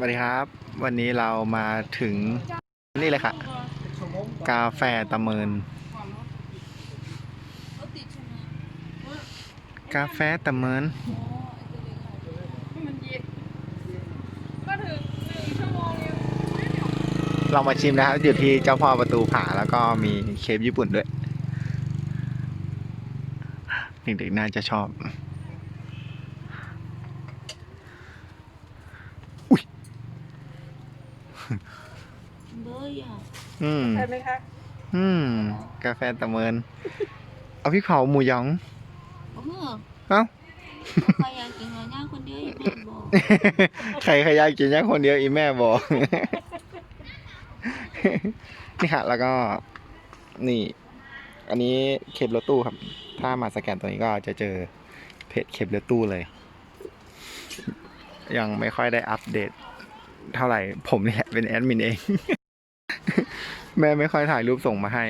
สวัสดีครับ วันนี้เรามาถึงนี่เลยค่ะ กาแฟตะเมิน กาแฟตะเมินมันเย็นก็ถึงหนึ่งชั่วโมงเองเรามาชิมนะครับ อยู่ที่เจ้าพ่อประตูผาแล้วก็มีเคฟญี่ปุ่นด้วย เด็กๆน่าจะชอบ เบอร์อะอืม ใช่ไหมคะอืม กาแฟตะเมิน เอาพริกเผาหมูหยองโอ้โหเอ้า ใครอยากกินอะไรย่างคนเดียวอย่ามาบอกใครขยายกินแค่คนเดียวอีแม่บอก นี่ค่ะ แล้วก็ นี่ อันนี้เคปรถตู้ครับ ถ้ามาสแกนตัวนี้ก็จะเจอเพจเคปรถตู้เลย ยังไม่ค่อยได้อัปเดต เท่าไหร่ ผมนี่แหละเป็นแอดมินเอง แม่ไม่ค่อยถ่ายรูปส่งมาให้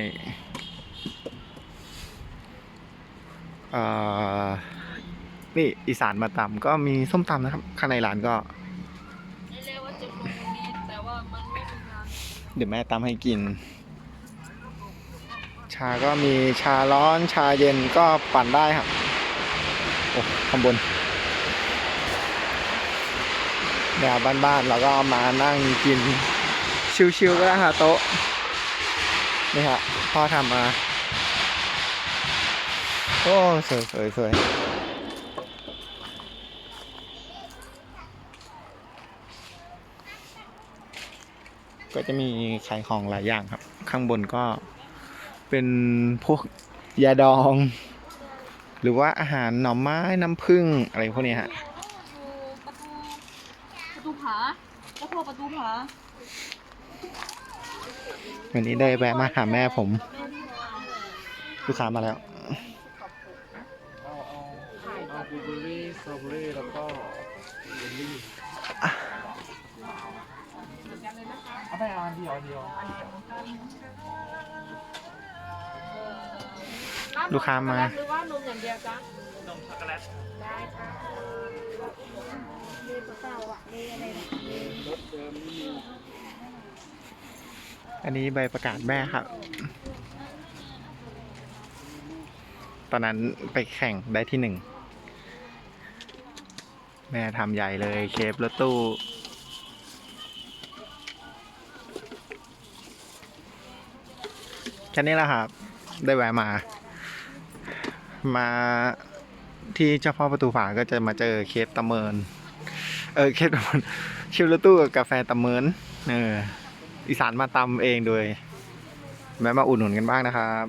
อ่อนี่อีสานมาตำก็มีส้มตำนะครับ ข้างในร้านก็เรียกว่าเจ็ดโมงนี้แต่ว่ามันไม่มีงานเดี๋ยวแม่ตำให้กิน ชาก็มีชาร้อนชาเย็นก็ปั่นได้ครับ โอ้ข้างบน แนวบ้านๆเราก็มานั่งกินชิวๆก็ได้ค่ะโต๊ะนี่ฮะพ่อทำมา โอ้สวยสวยสวยก็จะมีขายของหลายอย่างครับ ข้างบนก็เป็นพวกยาดอง หรือว่าอาหารหน่อไม้น้ำผึ้งอะไรพวกนี้ฮะ ประตูผาเจ้าพ่อประตูผาวันนี้ได้แวะมาหาแม่ผมลูกค้ามาแล้วเอาเอาเอาบลูเบอร์รี่สตรอเบอร์รี่แล้วก็เยลลี่เอาไปเอาอันเดียวอันเดียวลูกค้ามา หรือว่านมอย่างเดียวจ้ะนมช็อกโกแลตได้ค่ะมีปลาเต่าอะมีอะไรนะ รสเดิมไม่มี อันนี้ใบประกาศแม่ครับ ตอนนั้นไปแข่งได้ที่หนึ่ง แม่ทำใหญ่เลยเคฟรถตู้ แค่นี้แหละครับ ได้แวะมา มาที่เจ้าพ่อประตูฝาก็จะมาเจอเคฟตะเมิน เออเคฟตะเมินเคฟรถตู้กับกาแฟตะเมิน เออ อีสานมาตำเองโดยแม่มาอุดหนุนกันบ้างนะครับ